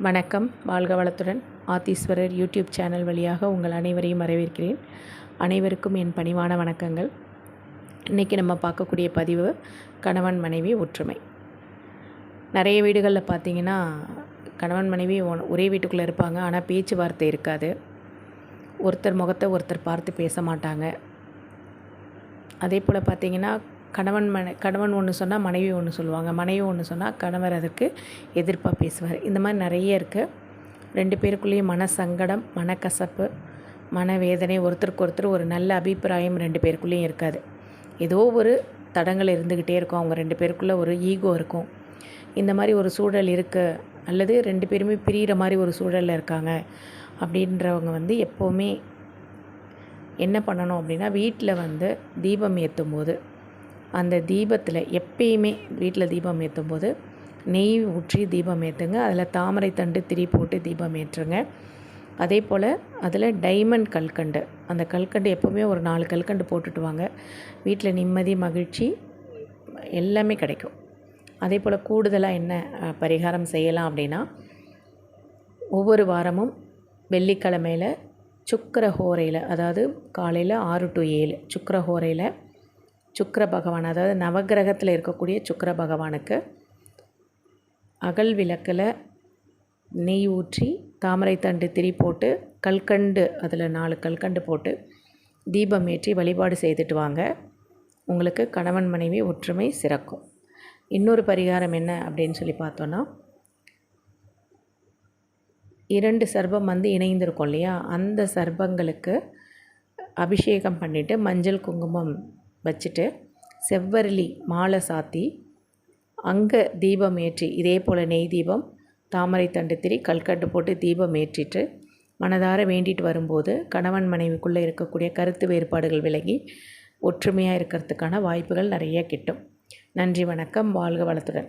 வணக்கம். வாழ்க வளத்துடன் ஆத்தீஸ்வரர் யூடியூப் சேனல் வழியாக உங்கள் அனைவரையும் வரவேற்கிறேன். அனைவருக்கும் என் பணிவான வணக்கங்கள். இன்றைக்கி நம்ம பார்க்கக்கூடிய பதிவு கணவன் மனைவி ஒற்றுமை. நிறைய வீடுகளில் பார்த்தீங்கன்னா கணவன் மனைவி ஒ- ஒரே வீட்டுக்குள்ளே இருப்பாங்க ஆனால் பேச்சுவார்த்தை இருக்காது. ஒருத்தர் முகத்தை ஒருத்தர் பார்த்து பேச மாட்டாங்க. அதே போல் பார்த்திங்கன்னா கணவன் மனை கணவன் ஒன்று சொன்னால் மனைவி ஒன்று சொல்லுவாங்க. மனைவி ஒன்று சொன்னால் கணவர் அதற்கு எதிர்ப்பாக பேசுவார். இந்த மாதிரி நிறைய இருக்குது ரெண்டு பேருக்குள்ளேயும் மன சங்கடம் மனக்கசப்பு மனவேதனை ஒருத்தருக்கு ஒருத்தர் ஒரு நல்ல அபிப்பிராயம் ரெண்டு பேருக்குள்ளேயும் இருக்காது. ஏதோ ஒரு தடங்கள் இருந்துக்கிட்டே இருக்கும். அவங்க ரெண்டு பேருக்குள்ளே ஒரு ஈகோ இருக்கும். இந்த மாதிரி ஒரு சூழல் இருக்குது அல்லது ரெண்டு பேருமே பிரிகிற மாதிரி ஒரு சூழலில் இருக்காங்க. அப்படின்றவங்க வந்து எப்போவுமே என்ன பண்ணணும் அப்படின்னா வீட்டில் வந்து தீபம் ஏற்றும் போது அந்த தீபத்தில் எப்பயுமே வீட்டில் தீபம் ஏற்றும் போது நெய் ஊற்றி தீபம் ஏற்றுங்க அதில் தாமரை தண்டு திரி போட்டு தீபம் ஏற்றுங்க. அதே போல் அதில் டைமண்ட் கல்கண்டு. அந்த கல்கண்டு எப்போவுமே ஒரு நாலு கல்கண்டு போட்டுட்டு வாங்க. வீட்டில் நிம்மதி மகிழ்ச்சி எல்லாமே கிடைக்கும். அதே போல் கூடுதலாக என்ன பரிகாரம் செய்யலாம் அப்படின்னா ஒவ்வொரு வாரமும் வெள்ளிக்கிழமையில் சுக்கர ஹோரையில் அதாவது காலையில் ஆறு டு ஏழு சுக்கர ஹோரையில் சுக்கர பகவான் அதாவது நவக்கிரகத்தில் இருக்கக்கூடிய சுக்கர பகவானுக்கு அகல் விளக்கில் நெய் ஊற்றி தாமரை தண்டு திரி போட்டு கல்கண்டு அதில் நாலு கல்கண்டு போட்டு தீபம் ஏற்றி வழிபாடு செய்துட்டு வாங்க. உங்களுக்கு கணவன் மனைவி ஒற்றுமை சிறக்கும். இன்னொரு பரிகாரம் என்ன அப்படின்னு சொல்லி பார்த்தோன்னா இரண்டு சர்பம் வந்து இணைந்திருக்கும் இல்லையா? அந்த சர்பங்களுக்கு அபிஷேகம் பண்ணிவிட்டு மஞ்சள் குங்குமம் வச்சுட்டு செவ்வரளி மாலை சாத்தி அங்கே தீபம் ஏற்றி இதே போல் நெய் தீபம் தாமரை தண்டு திரி கல்கட்டு போட்டு தீபம் ஏற்றிட்டு மனதார வேண்டிட்டு வரும்போது கணவன் மனைவிக்குள்ளே இருக்கக்கூடிய கருத்து வேறுபாடுகள் விலகி ஒற்றுமையாக இருக்கிறதுக்கான வாய்ப்புகள் நிறைய கிட்டும். நன்றி வணக்கம். வாழ்க வளத்துடன்.